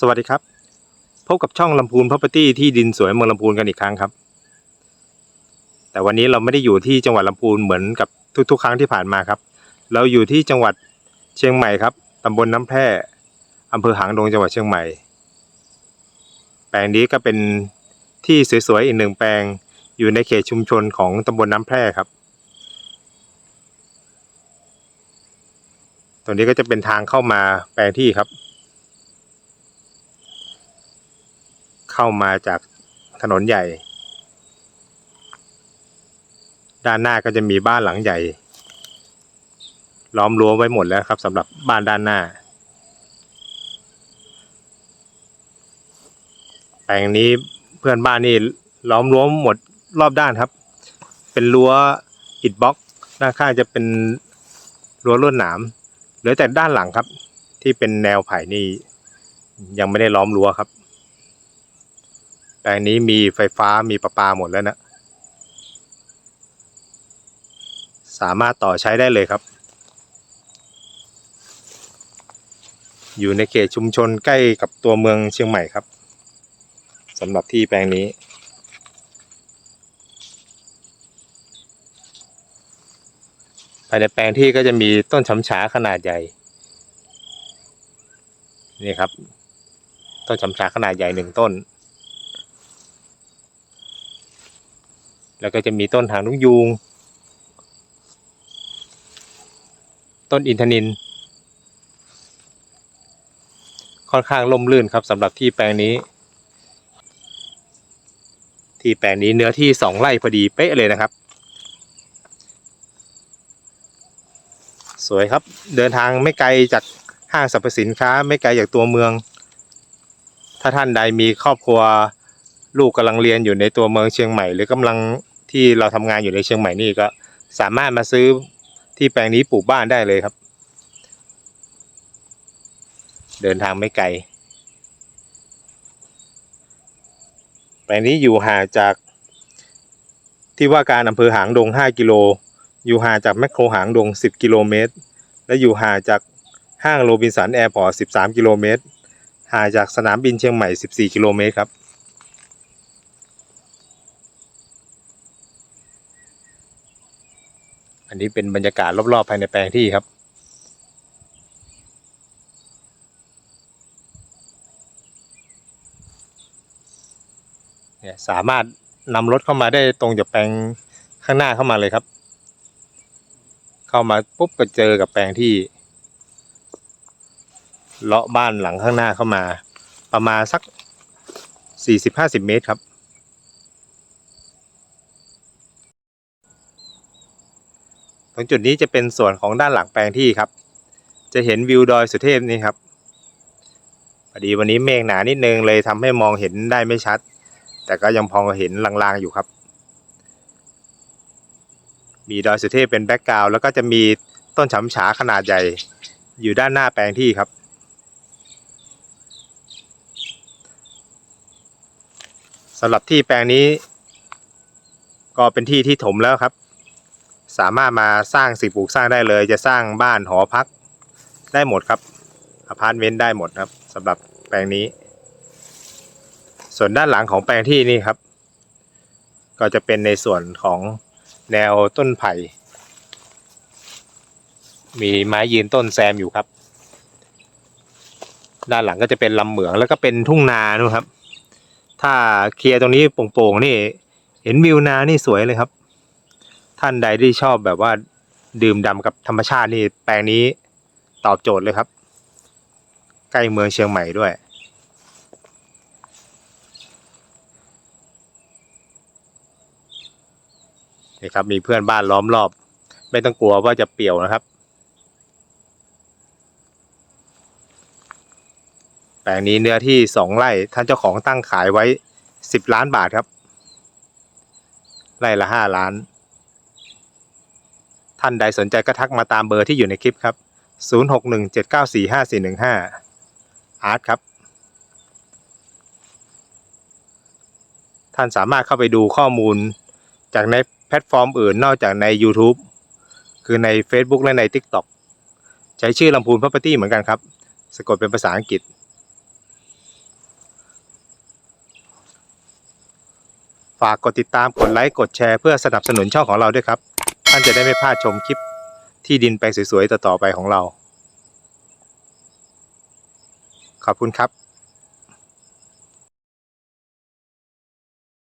สวัสดีครับ พบกับช่องลำพูน Property ที่ดินสวยเมืองลำพูนกันอีกครั้งครับ แต่วันนี้เราไม่ได้อยู่ที่จังหวัดลำพูนเหมือนกับทุก ๆ ครั้งที่ผ่านมาครับ เราอยู่ที่จังหวัดเชียงใหม่ครับตำบลน้ำแพร่อำเภอหางดงจังหวัดเชียงใหม่ แปลงนี้ก็เป็นที่สวยๆอีกหนึ่งแปลงอยู่ในเขตชุมชนของตำบลน้ำแพร่ครับตรงนี้ก็จะเป็นทางเข้ามาแปลงที่ครับ เข้ามาจากถนนใหญ่ ด้านหน้าก็จะมีบ้านหลังใหญ่ ล้อมรั้วไว้หมดแล้วครับสำหรับบ้านด้านหน้า แปลงนี้เพื่อนบ้านนี่ล้อมรั้วหมดรอบด้านครับ เป็นรั้วอิฐบล็อกด้านข้างจะเป็นรั้วลวดหนามเหลือแต่ด้านหลังครับ ที่เป็นแนวไผ่นี่ยังไม่ได้ล้อมรั้วครับ แปลงนี้มีไฟฟ้ามีประปาหมดแล้วนะ สามารถต่อใช้ได้เลยครับ อยู่ในเขตชุมชนใกล้กับตัวเมืองเชียงใหม่ครับสำหรับที่แปลงนี้ภายในแปลงที่ก็จะมีต้นฉำฉาขนาดใหญ่ นี่ครับ ต้นฉำฉาขนาดใหญ่หนึ่งต้น แล้วก็จะมีต้นหางนกยูง ต้นอินทนิน ค่อนข้างร่มรื่นครับสำหรับที่แปลงนี้ ที่แปลงนี้เนื้อที่สองไร่พอดีเป๊ะเลยนะครับ สวยครับเดินทางไม่ไกลจากห้างสรรพสินค้าไม่ไกลจากตัวเมือง ถ้าท่านใดมีครอบครัวลูกกำลังเรียนอยู่ในตัวเมืองเชียงใหม่ หรือกำลัง ที่เราทำงานอยู่ในเชียงใหม่นี่ก็สามารถมาซื้อที่แปลงนี้ปลูกบ้านได้เลยครับ เดินทางไม่ไกล แปลงนี้อยู่ห่างจากที่ว่าการอำเภอหางดง 5 กิโล อยู่ห่างจากแมคโครหางดง 10 กิโลเมตร และอยู่ห่างจากห้างโรบินสันแอร์พอร์ต 13 กิโลเมตร ห่างจากสนามบินเชียงใหม่ 14 กิโลเมตรครับ อันนี้เป็นบรรยากาศรอบๆภายในแปลงที่ครับเนี่ยสามารถนำรถเข้ามาได้ตรงจากแปลงข้างหน้าเข้ามาเลยครับ เข้ามาปุ๊บก็เจอกับแปลงที่เลาะบ้านหลังข้างหน้าเข้ามา ประมาณสักสี่สิบห้าสิบเมตรครับ ตรงจุดนี้จะเป็นส่วนของด้านหลังแปลงที่ครับ จะเห็นวิวดอยสุเทพนี่ครับพอดีวันนี้เมฆหนานิดนึงเลยทำให้มองเห็นได้ไม่ชัด แต่ก็ยังพอเห็นลางๆอยู่ครับ มีดอยสุเทพเป็นแบ็กกราวด์แล้วก็จะมีต้นฉำฉาขนาดใหญ่ อยู่ด้านหน้าแปลงที่ครับสำหรับที่แปลงนี้ ก็เป็นที่ที่ถมแล้วครับ สามารถมาสร้างสิ่งปลูกสร้างได้เลย จะสร้างบ้านหอพักได้หมดครับอพาร์ตเมนต์ได้หมดครับสำหรับแปลงนี้ ส่วนด้านหลังของแปลงที่นี่ครับ ก็จะเป็นในส่วนของแนวต้นไผ่ มีไม้ยืนต้นแซมอยู่ครับ ด้านหลังก็จะเป็นลำเหมืองแล้วก็เป็นทุ่งนานะครับ ถ้าเคลียร์ตรงนี้โป่งๆนี่ เห็นวิวนานี่สวยเลยครับ ท่านใดที่ชอบแบบว่าดื่มด่ำกับธรรมชาตินี่แปลงนี้ตอบโจทย์เลยครับ ใกล้เมืองเชียงใหม่ด้วย นี่ครับมีเพื่อนบ้านล้อมรอบ ไม่ต้องกลัวว่าจะเปี่ยวนะครับ แปลงนี้เนื้อที่สองไร่ท่านเจ้าของตั้งขายไว้สิบล้านบาทครับ ไร่ละห้าล้าน ท่านใดสนใจก็ทักมาตามเบอร์ที่อยู่ในคลิปครับ 0617945415 อาร์ตครับ ท่านสามารถเข้าไปดูข้อมูลจากในแพลตฟอร์มอื่นนอกจากใน YouTube คือใน Facebook และใน TikTok ใช้ชื่อลำพูน Property เหมือนกันครับ สะกดเป็นภาษาอังกฤษ ฝากกดติดตามกดไลค์ กดแชร์เพื่อสนับสนุนช่องของเราด้วยครับ ท่านจะได้ไม่พลาดชมคลิปที่ดินแปลงสวยๆต่อๆไปของเรา ขอบคุณครับ